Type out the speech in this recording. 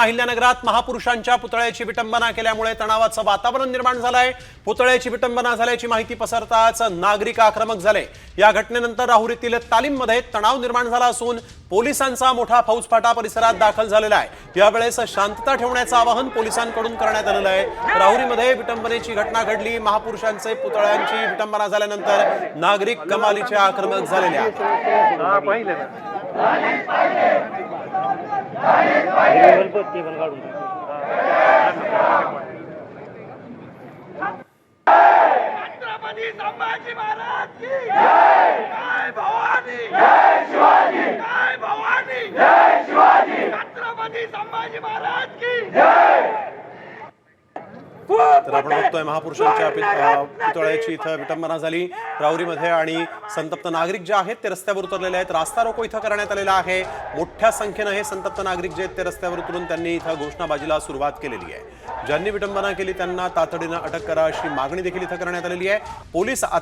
अहिल्यानगरात महापुरुषांच्या पुतळ्याची विटंबना केल्यामुळे तणावाचं वातावरण निर्माण झालंय. पुतळ्याची विटंबना झाल्याची माहिती पसरताच नागरिक आक्रमक झाले. या घटनेनंतर राहुरीतील तालीममध्ये तणाव निर्माण झाला असून पोलिसांचा मोठा फौजफाटा परिसरात दाखल झालेला आहे. यावेळेस शांतता ठेवण्याचं आवाहन पोलिसांकडून करण्यात आलेलं आहे. राहुरीमध्ये विटंबनेची घटना घडली. महापुरुषांचे पुतळ्यांची विटंबना झाल्यानंतर नागरिक कमालीचे आक्रमक झालेले आहेत. हा ते पण काढून छत्रपती संभाजी महाराज की जय भवानी जय शिवाजी जय भवानी जय शिवाजी छत्रपती संभाजी महाराज की तर आपण बघतोय महापुरुषांच्या पुतळ्याची इथं विटंबना झाली. राऊरीमध्ये आणि संतप्त नागरिक जे आहेत ते रस्त्यावर उतरलेले आहेत. रास्ता रोको इथं करण्यात आलेला आहे. मोठ्या संख्येनं हे संतप्त नागरिक जे आहेत ते रस्त्यावर उतरून त्यांनी इथं घोषणाबाजीला सुरुवात केलेली आहे. ज्यांनी विटंबना केली त्यांना तातडीनं अटक करा अशी मागणी देखील इथं करण्यात आलेली आहे. पोलीस